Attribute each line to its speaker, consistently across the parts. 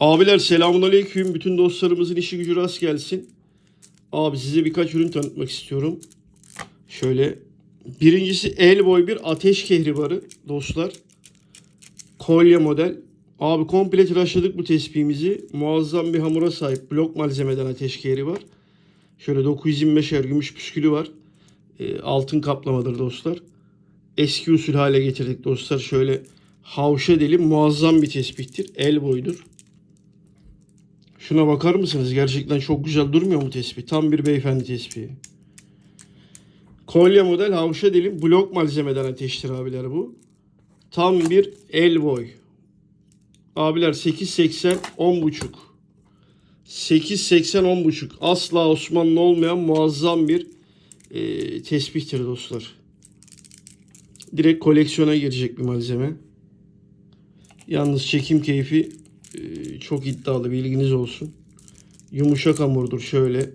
Speaker 1: Abiler selamun aleyküm. Bütün dostlarımızın işi gücü rast gelsin. Abi size birkaç ürün tanıtmak istiyorum. Şöyle. Birincisi el boy bir ateş kehribarı dostlar. Kolye model. Abi komple tıraşladık bu tespihimizi. Muazzam bir hamura sahip. Blok malzemeden ateş kehri var. Şöyle 925'er gümüş püskülü var. E, altın kaplamadır dostlar. Eski usul hale getirdik dostlar. Şöyle havşa deli muazzam bir tespihtir. El boydur. Şuna bakar mısınız? Gerçekten çok güzel durmuyor mu tespih? Tam bir beyefendi tespihi. Kolye model havşa dilim blok malzemeden ateştir abiler bu. Tam bir el boy. Abiler 8.80 10.5. 8.80 10.5. Asla Osmanlı olmayan muazzam bir e, tespihtir dostlar. Direkt koleksiyona girecek bir malzeme. Yalnız çekim keyfi çok iddialı bilginiz olsun. Yumuşak hamurdur şöyle.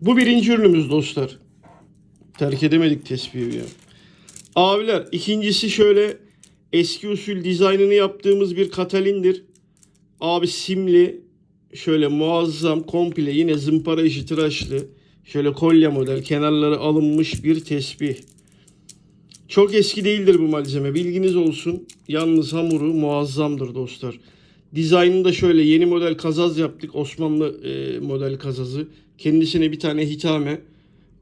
Speaker 1: Bu birinci ürünümüz dostlar. Terk edemedik tespihi ya. Abiler ikincisi şöyle eski usul dizaynını yaptığımız bir katalindir. Abi simli şöyle muazzam komple yine zımpara işi tıraşlı. Şöyle kolye model kenarları alınmış bir tesbih. Çok eski değildir bu malzeme. Bilginiz olsun. Yalnız hamuru muazzamdır dostlar. Dizaynını da şöyle yeni model kazaz yaptık. Osmanlı e, model kazazı. Kendisine bir tane hitame.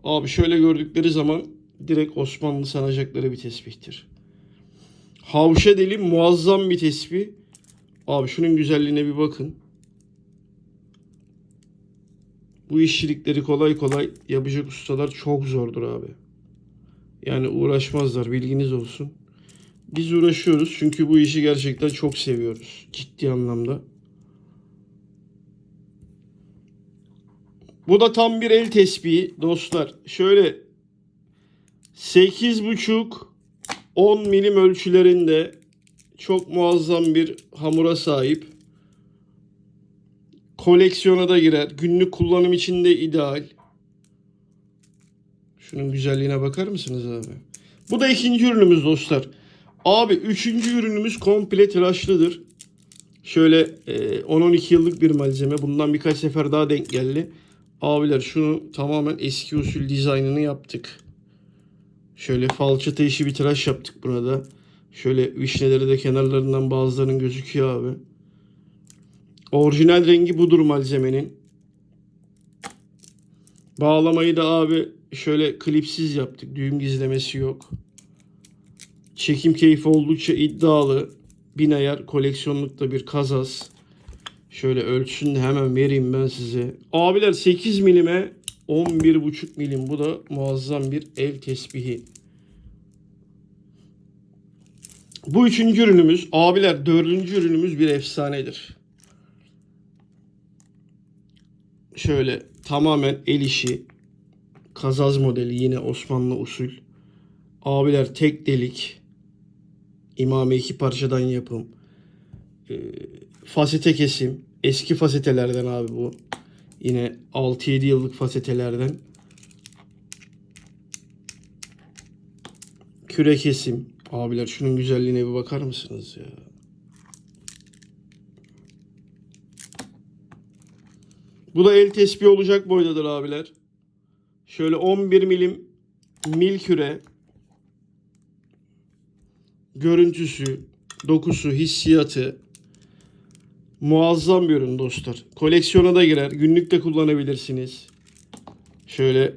Speaker 1: Abi şöyle gördükleri zaman direkt Osmanlı sanacakları bir tesbihtir. Havşa deli muazzam bir tesbih. Abi şunun güzelliğine bir bakın. Bu işçilikleri kolay kolay yapacak ustalar çok zordur abi. Yani uğraşmazlar bilginiz olsun. Biz uğraşıyoruz çünkü bu işi gerçekten çok seviyoruz. Ciddi anlamda. Bu da tam bir el tespihi dostlar. Şöyle 8,5 10 milim ölçülerinde çok muazzam bir hamura sahip. Koleksiyona da girer. Günlük kullanım için de ideal. Şunun güzelliğine bakar mısınız abi? Bu da ikinci ürünümüz dostlar. Abi üçüncü ürünümüz komple tıraşlıdır. Şöyle e, 10-12 yıllık bir malzeme. Bundan birkaç sefer daha denk geldi. Abiler şunu tamamen eski usul dizaynını yaptık. Şöyle falçata işi bir tıraş yaptık buna da. Şöyle vişneleri de kenarlarından bazılarının gözüküyor abi. Orijinal rengi budur malzemenin. Bağlamayı da abi şöyle klipsiz yaptık. Düğüm gizlemesi yok. Çekim keyfi oldukça iddialı. Bin ayar koleksiyonlukta bir kazaz. Şöyle ölçüsünü de hemen vereyim ben size. Abiler 8 milime 11,5 milim. Bu da muazzam bir el tesbihi. Bu üçüncü ürünümüz. Abiler dördüncü ürünümüz bir efsanedir. Şöyle tamamen el işi. Kazaz modeli yine Osmanlı usul. Abiler tek delik. İmame iki parçadan yapım. Ee, fasete kesim. Eski fasetelerden abi bu. Yine 6-7 yıllık fasetelerden. Küre kesim. Abiler şunun güzelliğine bir bakar mısınız ya? Bu da el tespihi olacak boydadır abiler. Şöyle 11 milim mil küre. Görüntüsü, dokusu, hissiyatı muazzam bir ürün dostlar. Koleksiyona da girer. Günlük de kullanabilirsiniz. Şöyle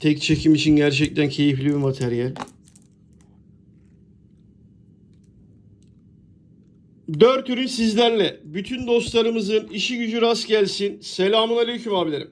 Speaker 1: tek çekim için gerçekten keyifli bir materyal. Dört ürün sizlerle. Bütün dostlarımızın işi gücü rast gelsin. Selamun aleyküm abilerim.